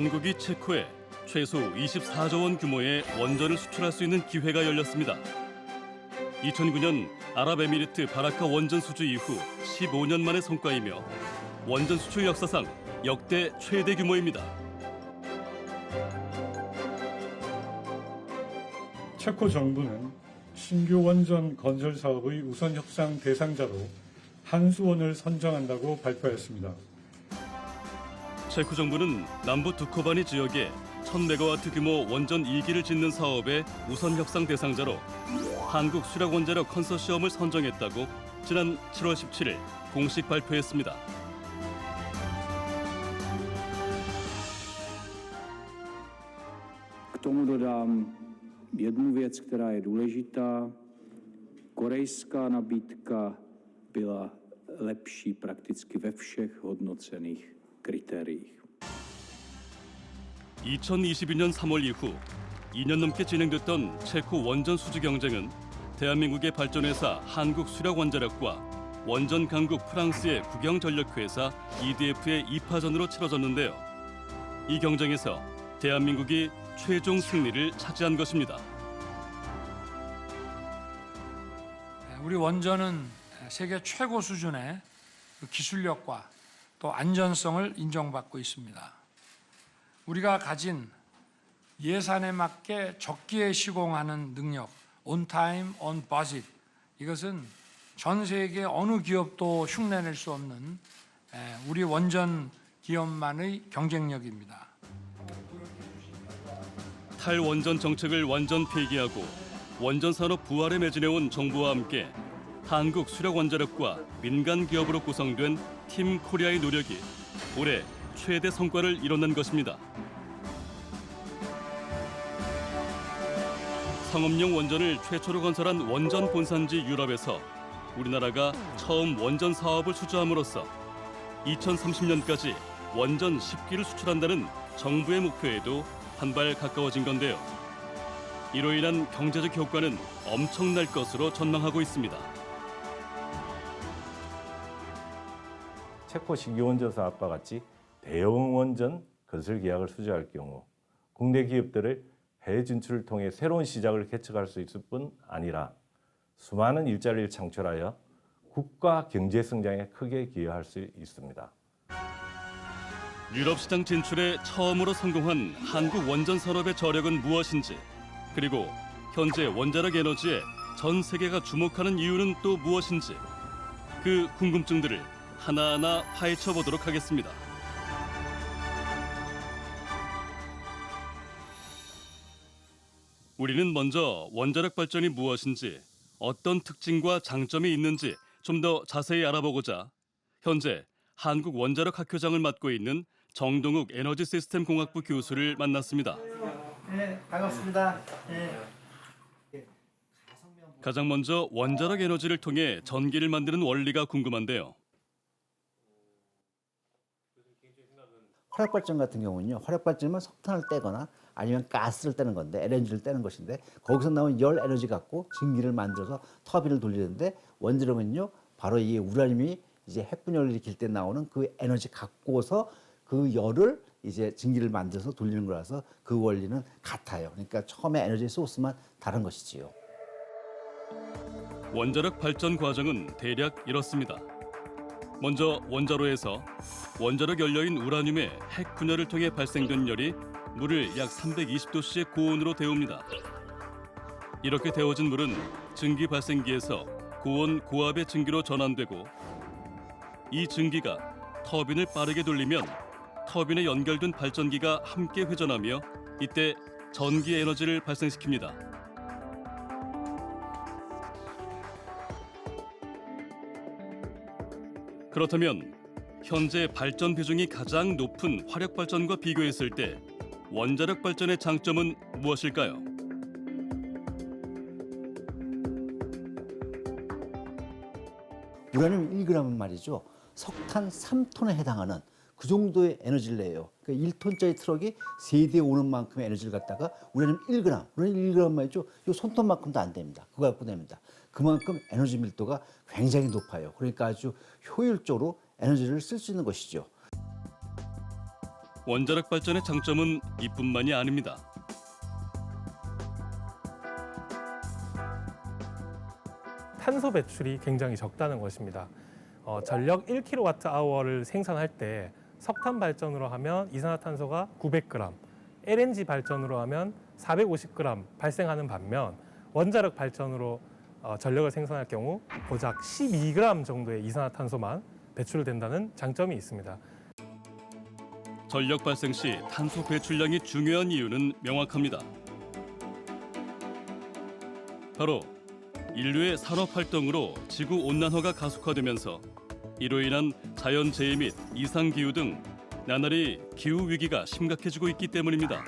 한국이 체코에 최소 24조 원 규모의 원전을 수출할 수 있는 기회가 열렸습니다. 2009년 아랍에미리트 바라카 원전 수주 이후 15년 만의 성과이며 원전 수출 역사상 역대 최대 규모입니다. 체코 정부는 신규 원전 건설 사업의 우선 협상 대상자로 한수원을 선정한다고 발표했습니다. 체코 정부는 남부 두코바니 지역에 1000메가와트 규모 원전 2기를 짓는 사업의 우선 협상 대상자로 한국 수력 원자력 컨소시엄을 선정했다고 지난 7월 17일 공식 발표했습니다. Kritériích. 2022년 3월 이후 2년 넘게 진행됐던 체코 원전 수주 경쟁은 대한민국의 발전회사 한국 수력원자력과 원전 강국 프랑스의 국영전력회사 EDF의 2파전으로 치러졌는데요. 이 경쟁에서 대한민국이 최종 승리를 차지한 것입니다. 우리 원전은 세계 최고 수준의 그 기술력과 또 안전성을 인정받고 있습니다. 우리가 가진 예산에 맞게 적기에 시공하는 능력, on time, on budget 이것은 전 세계 어느 기업도 흉내낼 수 없는 에, 우리 원전 기업만의 경쟁력입니다. 탈원전 정책을 완전 폐기하고 원전 산업 부활에 매진해온 정부와 함께 한국 수력 원자력과 민간 기업으로 구성된 팀 코리아의 노력이 올해 최대 성과를 이뤄낸 것입니다. 상업용 원전을 최초로 건설한 원전 본산지 유럽에서 우리나라가 처음 원전 사업을 수주함으로써 2030년까지 원전 10기를 수출한다는 정부의 목표에도 한 발 가까워진 건데요. 이로 인한 경제적 효과는 엄청날 것으로 전망하고 있습니다. 체코 원전 사업과 같이 대형 원전 건설 계약을 수주할 경우 국내 기업들을 해외 진출을 통해 새로운 시작을 개척할 수 있을 뿐 아니라 수많은 일자리를 창출하여 국가 경제 성장에 크게 기여할 수 있습니다. 유럽 시장 진출에 처음으로 성공한 한국 원전 산업의 저력은 무엇인지 그리고 현재 원자력 에너지에 전 세계가 주목하는 이유는 또 무엇인지 그 궁금증들을 하나하나 파헤쳐 보도록 하겠습니다. 우리는 먼저 원자력 발전이 무엇인지 어떤 특징과 장점이 있는지 좀 더 자세히 알아보고자 현재 한국 원자력 학교장을 맡고 있는 정동욱 에너지 시스템 공학부 교수를 만났습니다. 네, 반갑습니다. 네. 가장 먼저 원자력 에너지를 통해 전기를 만드는 원리가 궁금한데요. 화력 발전 같은 경우는요. 화력 발전은 석탄을 떼거나 아니면 가스를 떼는 건데 LNG를 떼는 것인데 거기서 나온 열 에너지 갖고 증기를 만들어서 터빈을 돌리는데 원자력은요. 바로 이 우라늄이 이제 핵분열을 일으킬 때 나오는 그 에너지 갖고서 그 열을 이제 증기를 만들어서 돌리는 거라서 그 원리는 같아요. 그러니까 처음에 에너지 소스만 다른 것이지요. 원자력 발전 과정은 대략 이렇습니다. 먼저 원자로에서 원자력 연료인 우라늄의 핵 분열을 통해 발생된 열이 물을 약 320도씨의 고온으로 데웁니다. 이렇게 데워진 물은 증기 발생기에서 고온 고압의 증기로 전환되고 이 증기가 터빈을 빠르게 돌리면 터빈에 연결된 발전기가 함께 회전하며 이때 전기 에너지를 발생시킵니다. 그렇다면 현재 발전 비중이 가장 높은 화력 발전과 비교했을 때 원자력 발전의 장점은 무엇일까요? 우라늄 1g은 말이죠. 석탄 3톤에 해당하는 그 정도의 에너지를 내요. 그러니까 1톤짜리 트럭이 세대 오는 만큼의 에너지를 갖다가 우라늄 1g, 우라늄 1g 말이죠. 이 손톱만큼도 안 됩니다. 그거 갖고 됩니다. 그만큼 에너지 밀도가 굉장히 높아요. 그러니까 아주 효율적으로 에너지를 쓸 수 있는 것이죠. 원자력 발전의 장점은 이뿐만이 아닙니다. 탄소 배출이 굉장히 적다는 것입니다. 어, 전력 1kWh를 생산할 때 석탄 발전으로 하면 이산화탄소가 900g, LNG 발전으로 하면 450g 발생하는 반면 원자력 발전으로 어, 전력을 생산할 경우 고작 12g 정도의 이산화탄소만 배출된다는 장점이 있습니다. 전력 발생 시 탄소 배출량이 중요한 이유는 명확합니다. 바로 인류의 산업 활동으로 지구 온난화가 가속화되면서 이로 인한 자연 재해 및 이상 기후 등 나날이 기후 위기가 심각해지고 있기 때문입니다.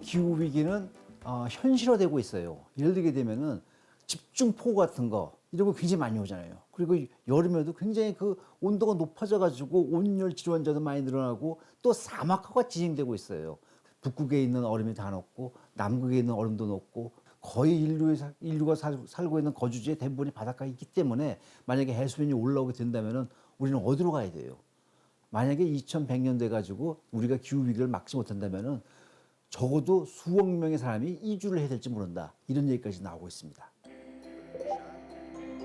기후 위기는 어, 현실화되고 있어요. 예를 들게 되면은 집중폭우 같은 거 이런 거 굉장히 많이 오잖아요. 그리고 여름에도 굉장히 그 온도가 높아져 가지고 온열 질환자도 많이 늘어나고 또 사막화가 진행되고 있어요. 북극에 있는 얼음이 다 녹고 남극에 있는 얼음도 녹고 거의 인류의 사- 인류가 살, 살고 있는 거주지의 대부분이 바닷가에 있기 때문에 만약에 해수면이 올라오게 된다면은 우리는 어디로 가야 돼요? 만약에 2100년 돼 가지고 우리가 기후 위기를 막지 못한다면은 적어도 수억 명의 사람이 이주를 해야 될지 모른다. 이런 얘기까지 나오고 있습니다.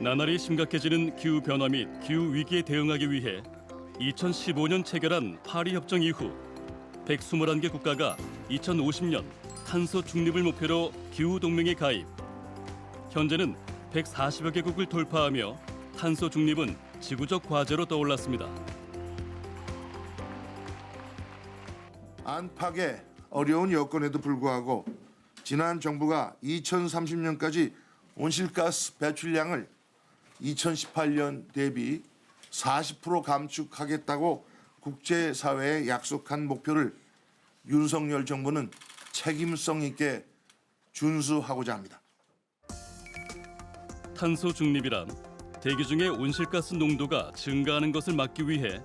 나날이 심각해지는 기후 변화 및 기후 위기에 대응하기 위해 2015년 체결한 파리 협정 이후 121개 국가가 2050년 탄소 중립을 목표로 기후 동맹에 가입. 현재는 140여 개국을 돌파하며 탄소 중립은 지구적 과제로 떠올랐습니다. 안팎의 어려운 여건에도 불구하고 지난 정부가 2030년까지 온실가스 배출량을 2018년 대비 40% 감축하겠다고 국제사회에 약속한 목표를 윤석열 정부는 책임성 있게 준수하고자 합니다. 탄소 중립이란 대기 중의 온실가스 농도가 증가하는 것을 막기 위해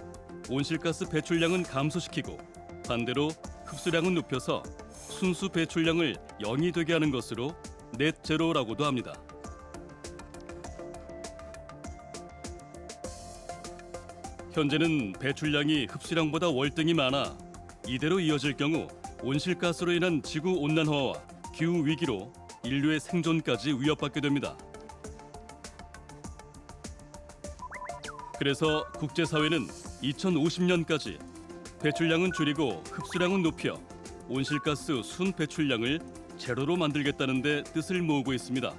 온실가스 배출량은 감소시키고 반대로 흡수량은 높여서 순수 배출량을 0이 되게 하는 것으로 넷 제로라고도 합니다. 현재는 배출량이 흡수량보다 월등히 많아 이대로 이어질 경우 온실가스로 인한 지구 온난화와 기후 위기로 인류의 생존까지 위협받게 됩니다. 그래서 국제사회는 2050년까지 배출량은 줄이고 흡수량은 높여 온실가스 순 배출량을 제로로 만들겠다는 데 뜻을 모으고 있습니다.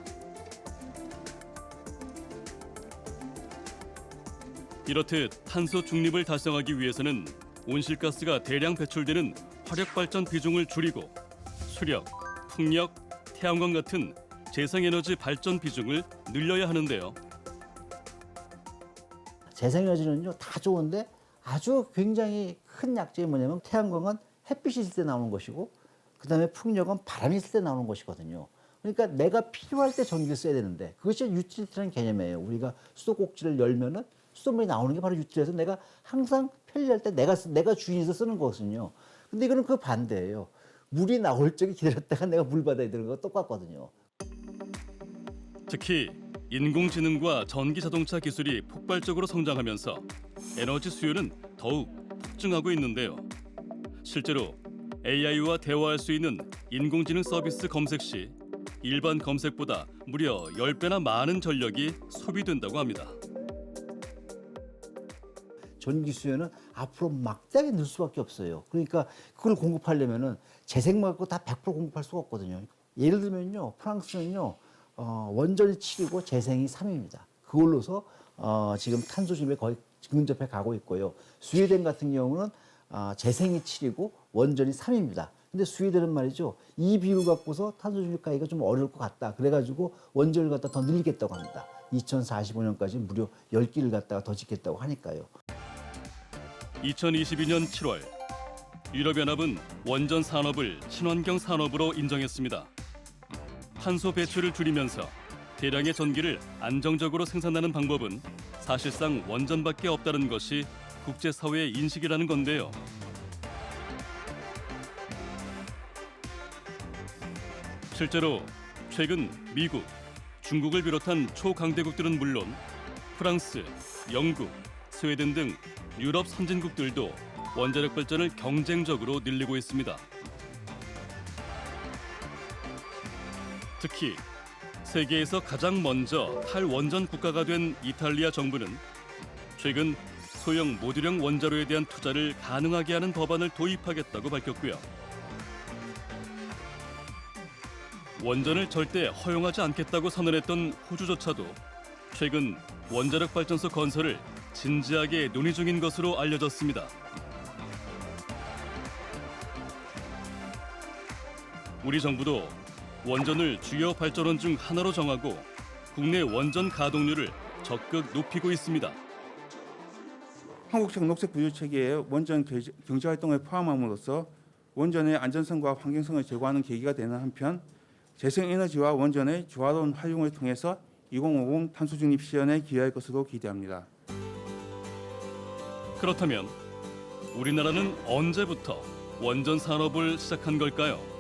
이렇듯 탄소 중립을 달성하기 위해서는 온실가스가 대량 배출되는 화력 발전 비중을 줄이고 수력, 풍력, 태양광 같은 재생에너지 발전 비중을 늘려야 하는데요. 재생에너지는요 다 좋은데 아주 굉장히 큰 약점이 뭐냐면 태양광은 햇빛이 있을 때 나오는 것이고 그다음에 풍력은 바람이 있을 때 나오는 것이거든요. 그러니까 내가 필요할 때 전기를 써야 되는데 그것이 유틸리티라는 개념이에요. 우리가 수도꼭지를 열면은 수돗물이 나오는 게 바로 유틸에서 내가 항상 편리할 때 내가 쓰- 내가 주인에서 쓰는 거거든요. 근데 이거는 그 반대예요. 물이 나올 적에 기다렸다가 내가 물 받아야 되는 거 똑같거든요. 특히 인공지능과 전기 자동차 기술이 폭발적으로 성장하면서 에너지 수요는 더욱 폭증하고 있는데요. 실제로 AI와 대화할 수 있는 인공지능 서비스 검색 시 일반 검색보다 무려 10배나 많은 전력이 소비된다고 합니다. 전기 수요는 앞으로 막대하게 늘 수밖에 없어요. 그러니까 그걸 공급하려면은 재생만 갖고 다 100% 공급할 수가 없거든요. 예를 들면요, 프랑스는요, 어, 원전이 7이고 재생이 3입니다. 그걸로서 어, 지금 탄소 중립에 거의 근접해 가고 있고요. 스웨덴 같은 경우는 어, 재생이 7이고 원전이 3입니다. 근데 스웨덴은 말이죠, 이 비율 갖고서 탄소 중립 가기가 좀 어려울 것 같다. 그래가지고 원전을 갖다 더 늘리겠다고 합니다. 2045년까지 무려 10기를 갖다가 더 짓겠다고 하니까요. 2022년 7월 유럽연합은 원전 산업을 친환경 산업으로 인정했습니다. 탄소 배출을 줄이면서 대량의 전기를 안정적으로 생산하는 방법은 사실상 원전밖에 없다는 것이 국제사회의 인식이라는 건데요. 실제로 최근 미국, 중국을 비롯한 초강대국들은 물론 프랑스, 영국, 스웨덴 등 유럽 선진국들도 원자력 발전을 경쟁적으로 늘리고 있습니다. 특히 세계에서 가장 먼저 탈원전 국가가 된 이탈리아 정부는 최근 소형 모듈형 원자로에 대한 투자를 가능하게 하는 법안을 도입하겠다고 밝혔고요. 원전을 절대 허용하지 않겠다고 선언했던 호주조차도 최근 원자력 발전소 건설을 진지하게 논의 중인 것으로 알려졌습니다. 우리 정부도 원전을 주요 발전원 중 하나로 정하고 국내 원전 가동률을 적극 높이고 있습니다. 한국형 녹색 부유 체계에 원전 개- 경제 활동을 포함함으로써 원전의 안전성과 환경성을 제고하는 계기가 되는 한편 재생 에너지와 원전의 조화로운 활용을 통해서 2050 탄소 중립 실현에 기여할 것으로 기대합니다. 그렇다면 우리나라는 언제부터 원전 산업을 시작한 걸까요?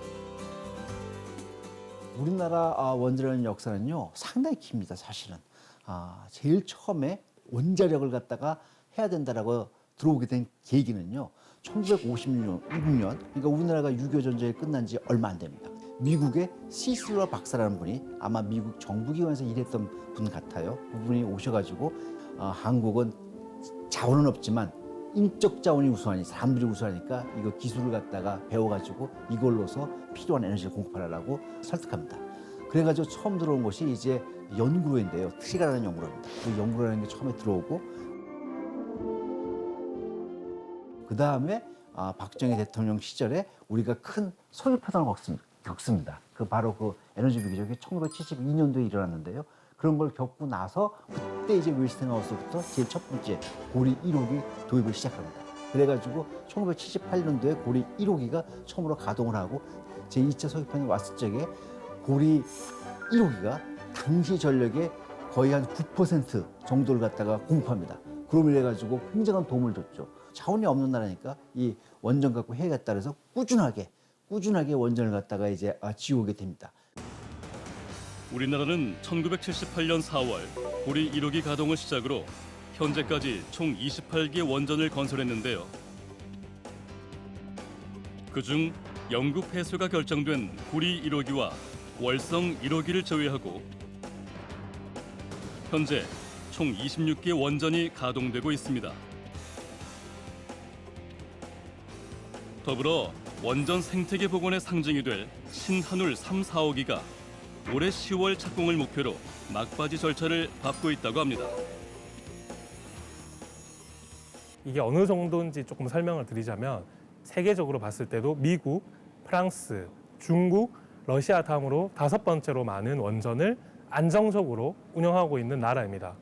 우리나라 아, 원자력 역사는요 상당히 깁니다 사실은. 아, 제일 처음에 원자력을 갖다가 해야 된다라고 들어오게 된 계기는요 1956년 그러니까 우리나라가 6.25 전쟁이 끝난 지 얼마 안 됩니다. 미국의 시슬러 박사라는 분이 아마 미국 정부기관에서 일했던 분 같아요. 그분이 오셔가지고 아, 한국은 자원은 없지만 인적 자원이 우수하니 사람들이 우수하니까 이거 기술을 갖다가 배워가지고 이걸로서 필요한 에너지를 공급하라고 설득합니다. 그래가지고 처음 들어온 것이 이제 연구로인데요. 트리가라는 연구로입니다. 그 연구로라는 게 처음에 들어오고 그 다음에 아, 박정희 대통령 시절에 우리가 큰 소유 파동을 겪습니다. 겪습니다. 그 바로 그 에너지 위기적이 1972년도에 일어났는데요. 그런 걸 겪고 나서 그때 이제 윌스팅하우스부터 제일 첫 번째 고리 1호기 도입을 시작합니다. 그래가지고 1978년도에 고리 1호기가 처음으로 가동을 하고 제 2차 소유판이 왔을 적에 고리 1호기가 당시 전력의 거의 한 9% 정도를 갖다가 공급합니다. 그럼을 해가지고 굉장한 도움을 줬죠. 자원이 없는 나라니까 이 원전 갖고 해야겠다 그래서 꾸준하게 꾸준하게 원전을 갖다가 이제 아, 지어오게 됩니다. 우리나라는 1978년 4월 고리 1호기 가동을 시작으로 현재까지 총 28개 원전을 건설했는데요. 그중 영국 폐쇄가 결정된 고리 1호기와 월성 1호기를 제외하고 현재 총 26개 원전이 가동되고 있습니다. 더불어 원전 생태계 복원의 상징이 될 신한울 3, 4호기가 올해 10월 착공을 목표로 막바지 절차를 밟고 있다고 합니다. 이게 어느 정도인지 조금 설명을 드리자면 세계적으로 봤을 때도 미국, 프랑스, 중국, 러시아 다음으로 다섯 번째로 많은 원전을 안정적으로 운영하고 있는 나라입니다.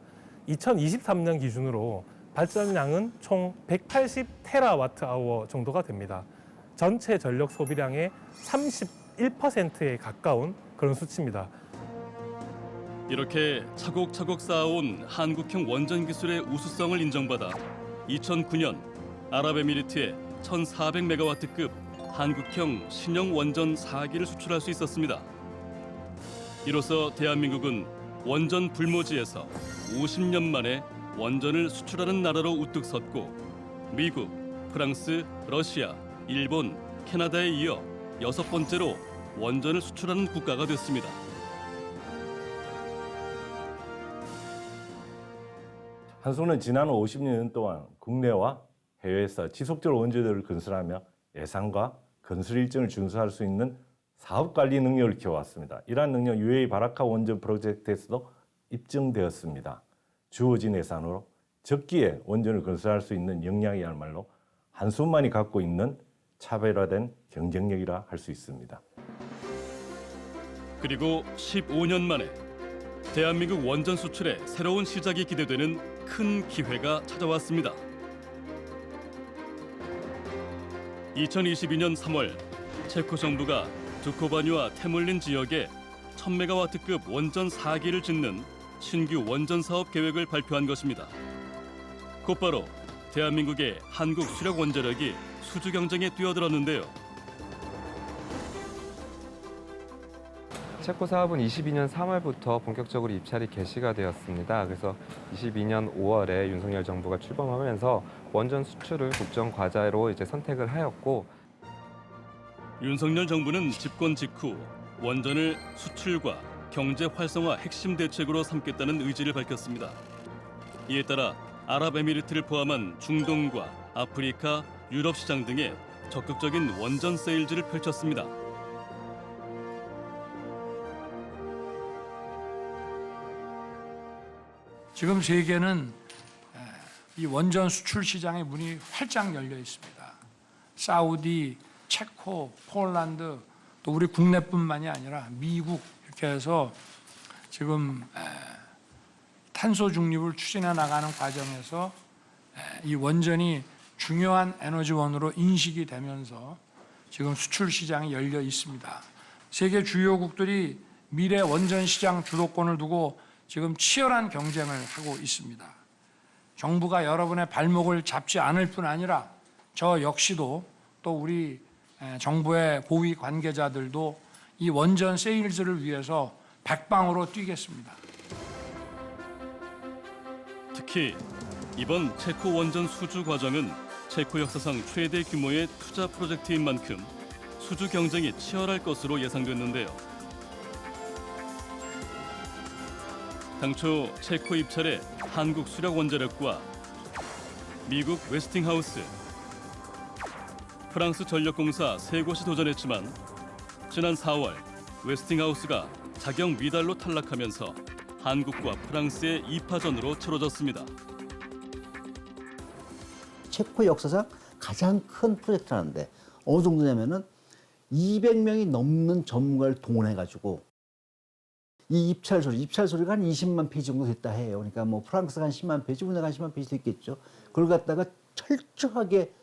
2023년 기준으로 발전량은 총 180 테라와트 아워 정도가 됩니다. 전체 전력 소비량의 31%에 가까운 그런 수치입니다. 이렇게 차곡차곡 쌓아온 한국형 원전 기술의 우수성을 인정받아 2009년 아랍에미리트에 1,400메가와트급 한국형 신형 원전 4기를 수출할 수 있었습니다. 이로써 대한민국은 원전 불모지에서 50년 만에 원전을 수출하는 나라로 우뚝 섰고 미국, 프랑스, 러시아, 일본, 캐나다에 이어 여섯 번째로 원전을 수출하는 국가가 됐습니다. 한수는 지난 50년 동안 국내와 해외에서 지속적으로 원전을 건설하며 예산과 건설 일정을 준수할 수 있는 사업 관리 능력을 키워왔습니다. 이러한 능력 UAE 바라카 원전 프로젝트에서도 입증되었습니다. 주어진 예산으로 적기에 원전을 건설할 수 있는 역량이야말로 한수만이 갖고 있는 차별화된 경쟁력이라 할 수 있습니다. 그리고 15년 만에 대한민국 원전 수출의 새로운 시작이 기대되는 큰 기회가 찾아왔습니다. 2022년 3월 체코 정부가 두코바뉴와 테물린 지역에 1000메가와트급 원전 4기를 짓는 신규 원전 사업 계획을 발표한 것입니다. 곧바로 대한민국의 한국 수력 원자력이 수주 경쟁에 뛰어들었는데요. 체코 사업은 22년 3월부터 본격적으로 입찰이 개시가 되었습니다. 그래서 22년 5월에 윤석열 정부가 출범하면서 원전 수출을 국정 과제로 이제 선택을 하였고 윤석열 정부는 집권 직후 원전을 수출과 경제 활성화 핵심 대책으로 삼겠다는 의지를 밝혔습니다. 이에 따라 아랍에미리트를 포함한 중동과 아프리카, 유럽 시장 등에 적극적인 원전 세일즈를 펼쳤습니다. 지금 세계는 에, 이 원전 수출 시장의 문이 활짝 열려 있습니다. 사우디, 체코, 폴란드 또 우리 국내뿐만이 아니라 미국 이렇게 해서 지금 에, 탄소 중립을 추진해 나가는 과정에서 에, 이 원전이 중요한 에너지원으로 인식이 되면서 지금 수출 시장이 열려 있습니다. 세계 주요국들이 미래 원전 시장 주도권을 두고 지금 치열한 경쟁을 하고 있습니다. 정부가 여러분의 발목을 잡지 않을 뿐 아니라 저 역시도 또 우리 에, 정부의 고위 관계자들도 이 원전 세일즈를 위해서 백방으로 뛰겠습니다. 특히 이번 체코 원전 수주 과정은 체코 역사상 최대 규모의 투자 프로젝트인 만큼 수주 경쟁이 치열할 것으로 예상됐는데요. 당초 체코 입찰에 한국 수력 원자력과 미국 웨스팅하우스, 프랑스 전력공사 세 곳이 도전했지만 지난 4월 웨스팅하우스가 자격 미달로 탈락하면서 한국과 프랑스의 2파전으로 치러졌습니다. 체코 역사상 가장 큰 프로젝트라는데 어느 정도냐면은 200명이 넘는 전문가를 동원해 가지고 이 입찰 소리, 입찰 소리가 한 20만 페이지 정도 됐다 해요. 그러니까 뭐 프랑스가 한 10만 페이지, 우리나라가 한 10만 페이지 됐겠죠. 그걸 갖다가 철저하게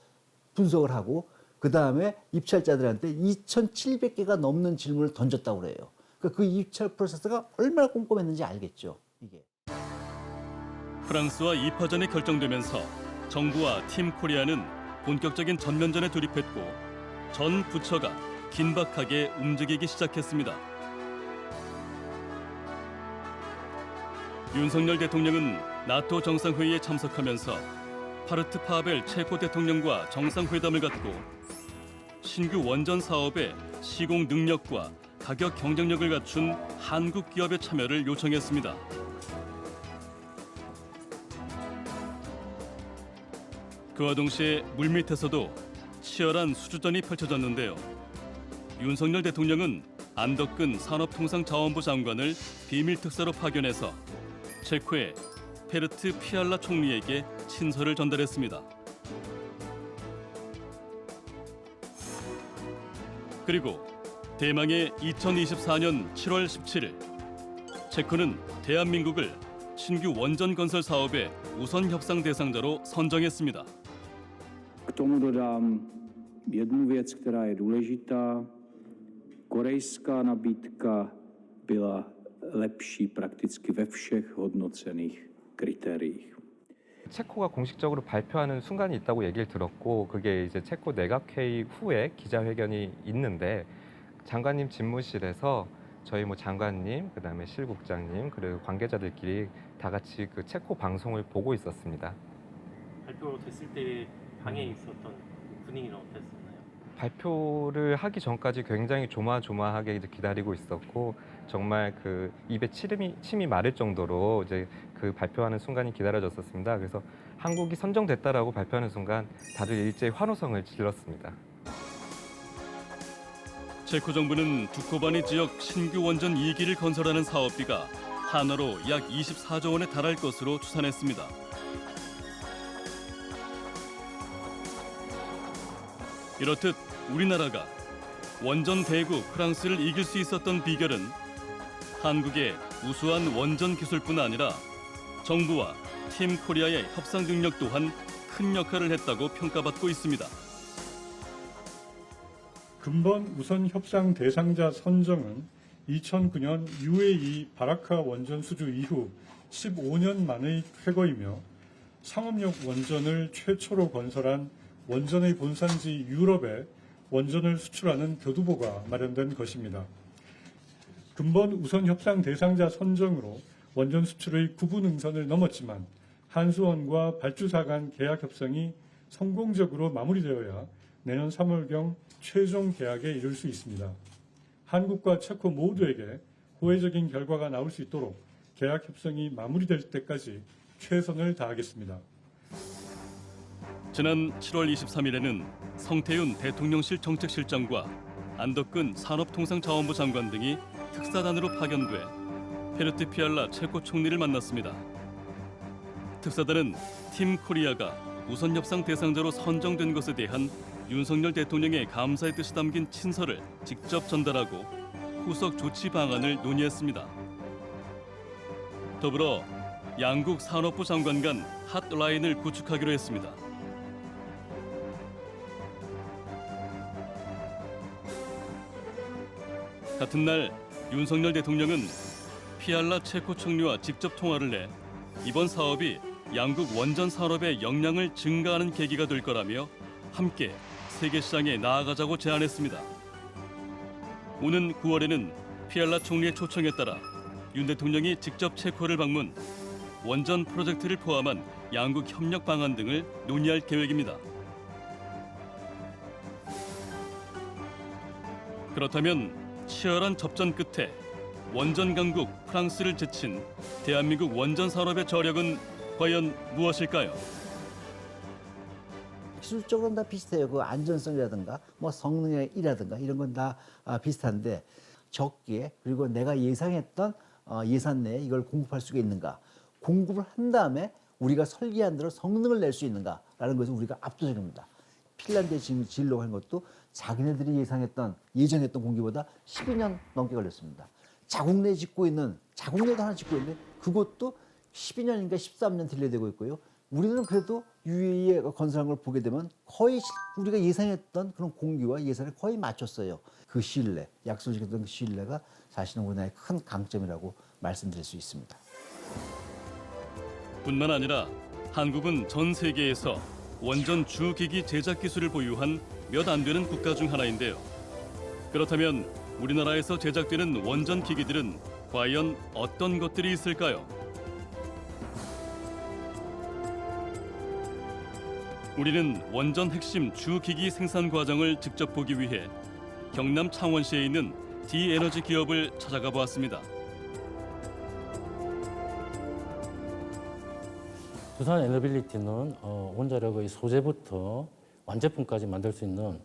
분석을 하고 그 다음에 입찰자들한테 2,700개가 넘는 질문을 던졌다고 그래요. 그러니까 그 입찰 프로세스가 얼마나 꼼꼼했는지 알겠죠. 이게. 프랑스와 2파전이 결정되면서 정부와 팀 코리아는 본격적인 전면전에 돌입했고 전 부처가 긴박하게 움직이기 시작했습니다. 윤석열 대통령은 나토 정상회의에 참석하면서 파르트 파벨 체코 대통령과 정상회담을 갖고 신규 원전 사업의 시공 능력과 가격 경쟁력을 갖춘 한국 기업의 참여를 요청했습니다. 그와 동시에 물밑에서도 치열한 수주전이 펼쳐졌는데요. 윤석열 대통령은 안덕근 산업통상자원부 장관을 비밀 특사로 파견해서 체코의 페르트 피알라 총리에게 친서를 전달했습니다. 그리고 대망의 2024년 7월 17일 체코는 대한민국을 신규 원전 건설 사업의 우선 협상 대상자로 선정했습니다. Lepší prakticky ve všech hodnocených kritériích. 체코가 공식적으로 발표하는 순간이 있다고 얘기를 들었고 그게 이제 체코 내각회의 후에 기자회견이 있는데 장관님 집무실에서 저희 뭐 장관님 그다음에 실국장님 그리고 관계자들끼리 다 같이 그 체코 방송을 보고 있었습니다. 발표 됐을 때 방에 있었던 분위기는 어땠었나요? 발표를 하기 전까지 굉장히 조마조마하게 기다리고 있었고 정말 그 입에 침이, 침이 마를 정도로 이제 그 발표하는 순간이 기다려졌었습니다. 그래서 한국이 선정됐다라고 발표하는 순간 다들 일제히 환호성을 질렀습니다. 체코 정부는 두코바니 지역 신규 원전 2기를 건설하는 사업비가 한화로 약 24조 원에 달할 것으로 추산했습니다. 이렇듯 우리나라가 원전 대국 프랑스를 이길 수 있었던 비결은 한국의 우수한 원전 기술뿐 아니라 정부와 팀 코리아의 협상 능력 또한 큰 역할을 했다고 평가받고 있습니다. 근본 우선 협상 대상자 선정은 2009년 UAE 바라카 원전 수주 이후 15년 만의 쾌거이며 상업용 원전을 최초로 건설한 원전의 본산지 유럽에 원전을 수출하는 교두보가 마련된 것입니다. 근본 우선 협상 대상자 선정으로 원전 수출의 구분 응선을 넘었지만 한수원과 발주사 간 계약 협상이 성공적으로 마무리되어야 내년 3월경 최종 계약에 이를 수 있습니다. 한국과 체코 모두에게 호혜적인 결과가 나올 수 있도록 계약 협상이 마무리될 때까지 최선을 다하겠습니다. 지난 7월 23일에는 성태윤 대통령실 정책실장과 안덕근 산업통상자원부 장관 등이 특사단으로 파견돼 페르트 피알라 체코 총리를 만났습니다. 특사단은 팀 코리아가 우선 협상 대상자로 선정된 것에 대한 윤석열 대통령의 감사의 뜻이 담긴 친서를 직접 전달하고 후속 조치 방안을 논의했습니다. 더불어 양국 산업부 장관 간 핫라인을 구축하기로 했습니다. 같은 날 윤석열 대통령은 피알라 체코 총리와 직접 통화를 해 이번 사업이 양국 원전 산업의 역량을 증가하는 계기가 될 거라며 함께 세계 시장에 나아가자고 제안했습니다. 오는 9월에는 피알라 총리의 초청에 따라 윤 대통령이 직접 체코를 방문, 원전 프로젝트를 포함한 양국 협력 방안 등을 논의할 계획입니다. 그렇다면 치열한 접전 끝에 원전 강국 프랑스를 제친 대한민국 원전 산업의 저력은 과연 무엇일까요? 기술적으로는 다 비슷해요. 그 안전성이라든가 뭐 성능이라든가 이런 건 다 비슷한데 적기에 그리고 내가 예상했던 어, 예산 내에 이걸 공급할 수가 있는가 공급을 한 다음에 우리가 설계한 대로 성능을 낼 수 있는가라는 것은 우리가 압도적입니다. 지금 지으려고 한 것도 자기네들이 예상했던 예정했던 공기보다 12년 넘게 걸렸습니다. 자국 내 짓고 있는 자국 내도 하나 짓고 있는데 그것도 12년인가 13년 딜레이되고 있고요. 우리는 그래도 UAE 건설한 걸 보게 되면 거의 시- 우리가 예상했던 그런 공기와 예산을 거의 맞췄어요. 그 신뢰, 약속을 지켰던 그 신뢰가 사실은 우리나라의 큰 강점이라고 말씀드릴 수 있습니다. 뿐만 아니라 한국은 전 세계에서 원전 주기기 제작 기술을 보유한 몇 안 되는 국가 중 하나인데요. 그렇다면 우리나라에서 제작되는 원전 기기들은 과연 어떤 것들이 있을까요? 우리는 원전 핵심 주기기 생산 과정을 직접 보기 위해 경남 창원시에 있는 D에너지 기업을 찾아가 보았습니다. 두산 에너빌리티는 어, 원자력의 소재부터 완제품까지 만들 수 있는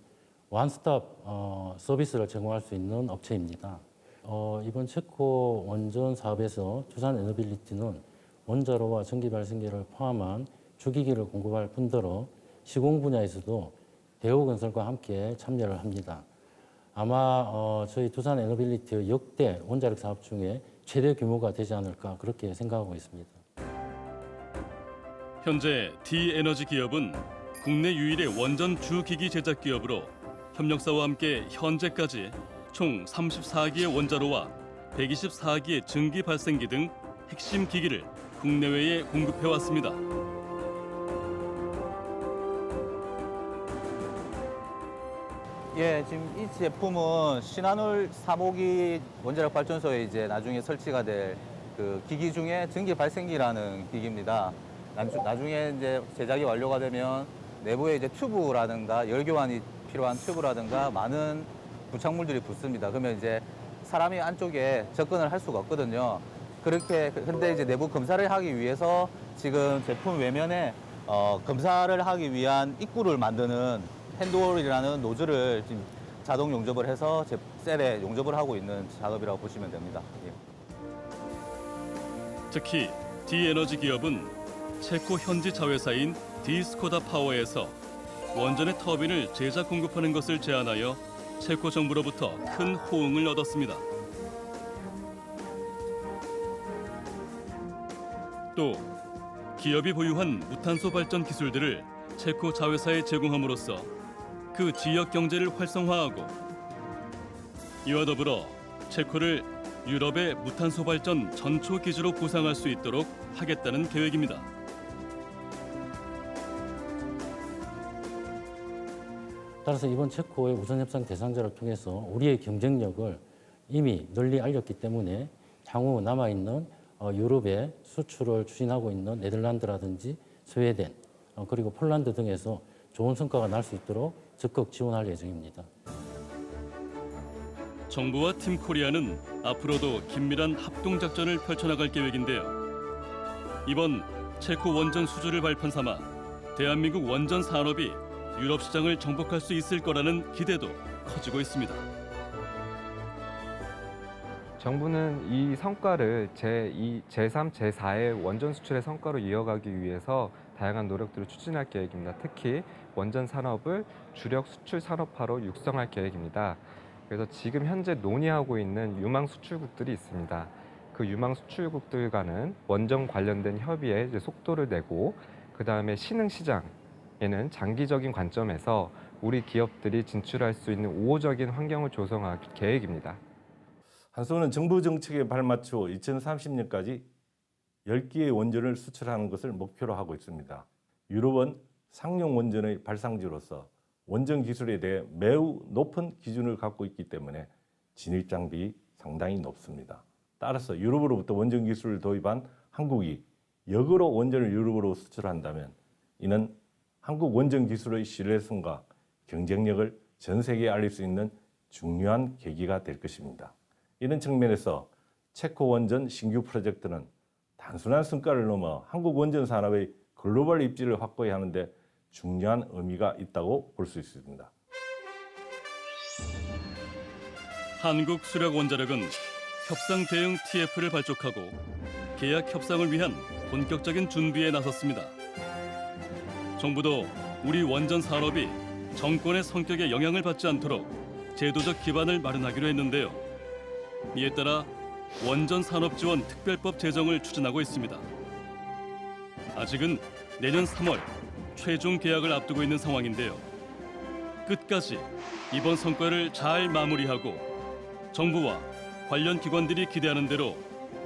원스톱 어, 서비스를 제공할 수 있는 업체입니다. 어, 이번 체코 원전 사업에서 두산 에너빌리티는 원자로와 전기 발생기를 포함한 주기기를 공급할 뿐더러 시공 분야에서도 대우 건설과 함께 참여를 합니다. 아마 어, 저희 두산 에너빌리티의 역대 원자력 사업 중에 최대 규모가 되지 않을까 그렇게 생각하고 있습니다. 현재 D에너지 기업은 국내 유일의 원전 주기기 제작 기업으로 협력사와 함께 현재까지 총 34기의 원자로와 124기의 증기 발생기 등 핵심 기기를 국내외에 공급해 왔습니다. 예, 지금 이 제품은 신한울 3호기 원자력 발전소에 이제 나중에 설치가 될 그 기기 중에 전기 발생기라는 기기입니다. 나중- 나중에 이제 제작이 완료가 되면 내부에 이제 튜브라든가 열 교환이 필요한 튜브라든가 많은 부착물들이 붙습니다. 그러면 이제 사람이 안쪽에 접근을 할 수가 없거든요. 그렇게 근데 이제 내부 검사를 하기 위해서 지금 제품 외면에 어, 검사를 하기 위한 입구를 만드는 핸드홀이라는 노즐을 지금 자동 용접을 해서 제 셀에 용접을 하고 있는 작업이라고 보시면 됩니다. 예. 특히 D에너지 기업은 체코 현지 자회사인 디스코다 파워에서 원전의 터빈을 제작 공급하는 것을 제안하여 체코 정부로부터 큰 호응을 얻었습니다. 또 기업이 보유한 무탄소 발전 기술들을 체코 자회사에 제공함으로써 그 지역 경제를 활성화하고 이와 더불어 체코를 유럽의 무탄소 발전 전초 기지로 구상할 수 있도록 하겠다는 계획입니다. 따라서 이번 체코의 우선 협상 대상자를 통해서 우리의 경쟁력을 이미 널리 알렸기 때문에 향후 남아 있는 어, 유럽에 수출을 추진하고 있는 네덜란드라든지 스웨덴 어, 그리고 폴란드 등에서 좋은 성과가 날 수 있도록 적극 지원할 예정입니다. 정부와 팀 코리아는 앞으로도 긴밀한 합동 작전을 펼쳐나갈 계획인데요. 이번 체코 원전 수주를 발판 삼아 대한민국 원전 산업이 유럽 시장을 정복할 수 있을 거라는 기대도 커지고 있습니다. 정부는 이 성과를 제2, 제3, 제4의 원전 수출의 성과로 이어가기 위해서 다양한 노력들을 추진할 계획입니다. 특히 원전 산업을 주력 수출 산업화로 육성할 계획입니다. 그래서 지금 현재 논의하고 있는 유망 수출국들이 있습니다. 그 유망 수출국들과는 원전 관련된 협의에 속도를 내고 그 다음에 신흥 시장 에는 장기적인 관점에서 우리 기업들이 진출할 수 있는 우호적인 환경을 조성할 계획입니다. 한수원은 정부 정책에 발맞추어 2030년까지 10개의 원전을 수출하는 것을 목표로 하고 있습니다. 유럽은 상용 원전의 발상지로서 원전 기술에 대해 매우 높은 기준을 갖고 있기 때문에 진입 장벽이 상당히 높습니다. 따라서 유럽으로부터 원전 기술을 도입한 한국이 역으로 원전을 유럽으로 수출한다면 이는 한국 원전 기술의 신뢰성과 경쟁력을 전 세계에 알릴 수 있는 중요한 계기가 될 것입니다. 이런 측면에서 체코 원전 신규 프로젝트는 단순한 성과를 넘어 한국 원전 산업의 글로벌 입지를 확보해야 하는데 중요한 의미가 있다고 볼 수 있습니다. 한국 수력 원자력은 협상 대응 TF를 발족하고 계약 협상을 위한 본격적인 준비에 나섰습니다. 정부도 우리 원전 산업이 정권의 성격에 영향을 받지 않도록 제도적 기반을 마련하기로 했는데요. 이에 따라 원전 산업 지원 특별법 제정을 추진하고 있습니다. 아직은 내년 3월 최종 계약을 앞두고 있는 상황인데요. 끝까지 이번 성과를 잘 마무리하고 정부와 관련 기관들이 기대하는 대로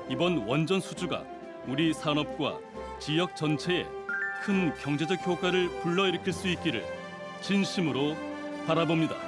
이번 원전 수주가 우리 산업과 지역 전체에 큰 경제적 효과를 불러일으킬 수 있기를 진심으로 바라봅니다.